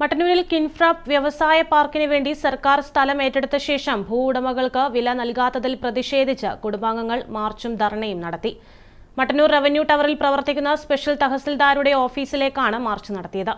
മട്ടന്നൂരിൽ കിൻഫ്ര വ്യവസായ പാർക്കിന് വേണ്ടി സർക്കാർ സ്ഥലം ഏറ്റെടുത്ത ശേഷം ഭൂവുടമകൾക്ക് വില നൽകാത്തതിൽ പ്രതിഷേധിച്ച് കുടുംബാംഗങ്ങൾ മാർച്ചും ധർണയും നടത്തി. മട്ടന്നൂർ റവന്യൂ ടവറിൽ പ്രവർത്തിക്കുന്ന സ്പെഷ്യൽ തഹസിൽദാരുടെ ഓഫീസിലേക്കാണ് മാർച്ച് നടത്തിയത്.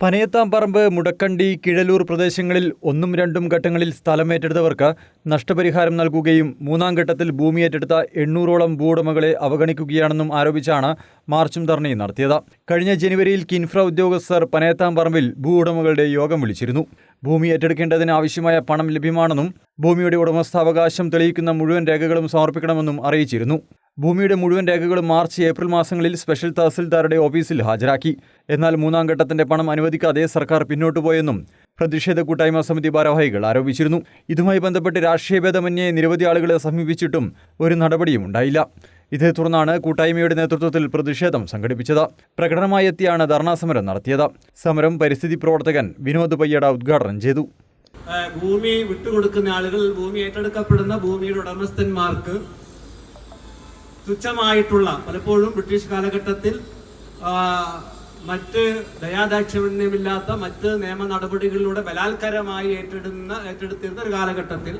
പനയത്താംപറമ്പ് മുടക്കണ്ടി കിഴലൂർ പ്രദേശങ്ങളിൽ ഒന്നും രണ്ടും ഘട്ടങ്ങളിൽ സ്ഥലമേറ്റെടുത്തവർക്ക് നഷ്ടപരിഹാരം നൽകുകയും മൂന്നാം ഘട്ടത്തിൽ ഭൂമി ഏറ്റെടുത്ത എണ്ണൂറോളം ഭൂവുടമകളെ അവഗണിക്കുകയാണെന്നും ആരോപിച്ചാണ് മാർച്ചും ധർണയും നടത്തിയത്. കഴിഞ്ഞ ജനുവരിയിൽ കിൻഫ്ര ഉദ്യോഗസ്ഥർ പനയത്താംപറമ്പിൽ ഭൂവുടമകളുടെ യോഗം വിളിച്ചിരുന്നു. ഭൂമി ഏറ്റെടുക്കേണ്ടതിന് ആവശ്യമായ പണം ലഭ്യമാണെന്നും ഭൂമിയുടെ ഉടമസ്ഥാവകാശം തെളിയിക്കുന്ന മുഴുവൻ രേഖകളും സമർപ്പിക്കണമെന്നും അറിയിച്ചിരുന്നു. ഭൂമിയുടെ മുഴുവൻ രേഖകളും മാർച്ച് ഏപ്രിൽ മാസങ്ങളിൽ സ്പെഷ്യൽ തഹസിൽദാരുടെ ഓഫീസിൽ ഹാജരാക്കി. എന്നാൽ മൂന്നാം ഘട്ടത്തിന്റെ പണം അനുവദിക്കാതെ സർക്കാർ പിന്നോട്ടു പോയെന്നും പ്രതിഷേധ കൂട്ടായ്മ സമിതി ഭാരവാഹികൾ ആരോപിച്ചിരുന്നു. ഇതുമായി ബന്ധപ്പെട്ട് രാഷ്ട്രീയ ഭേദമന്യേ നിരവധി ആളുകളെ സമീപിച്ചിട്ടും ഒരു നടപടിയും ഉണ്ടായില്ല. ഇതേ തുടർന്നാണ് കൂട്ടായ്മയുടെ നേതൃത്വത്തിൽ പ്രതിഷേധം സംഘടിപ്പിച്ചത്. പ്രകടനമായി എത്തിയാണ് ധർണാ സമരം നടത്തിയത്. സമരം പരിസ്ഥിതി പ്രവർത്തകൻ വിനോദ് പയ്യട ഉദ്ഘാടനം ചെയ്തു. ഭൂമി വിട്ടുകൊടുക്കുന്ന ആളുകൾ ഭൂമി ഏറ്റെടുക്കപ്പെടുന്ന ഭൂമിയുടെ ഉടമസ്ഥന്മാർക്ക് തുച്ഛമായിട്ടുള്ള പലപ്പോഴും ബ്രിട്ടീഷ് കാലഘട്ടത്തിൽ മറ്റ് ദയാദാക്ഷിണ്യമില്ലാത്ത മറ്റ് നിയമ നടപടികളിലൂടെ ബലാത്കാരമായി ഏറ്റെടുന്ന ഏറ്റെടുത്തിരുന്ന ഒരു കാലഘട്ടത്തിൽ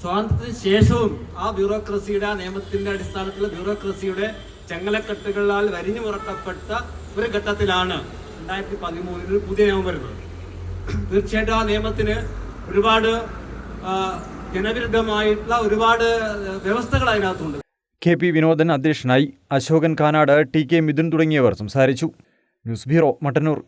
സ്വാതന്ത്ര്യത്തിന് ശേഷവും ആ ബ്യൂറോക്രസിയുടെ ആ നിയമത്തിന്റെ അടിസ്ഥാനത്തിൽ ബ്യൂറോക്രസിയുടെ ചെങ്ങലക്കെട്ടുകളാൽ വരിഞ്ഞു മുറക്കപ്പെട്ട ഒരു ഘട്ടത്തിലാണ് രണ്ടായിരത്തി പതിമൂന്നിൽ പുതിയ നിയമം വരുന്നത്. തീർച്ചയായിട്ടും ആ നിയമത്തിന് ഒരുപാട് ജനവിരുദ്ധമായിട്ടുള്ള ഒരുപാട് വ്യവസ്ഥകൾ അതിനകത്തുണ്ട്. കെ പി വിനോദൻ അധ്യക്ഷനായി അശോകൻ കാനാട് ടി കെ മിഥുൻ തുടങ്ങിയവർ സംസാരിച്ചു. News bureau Mattannur.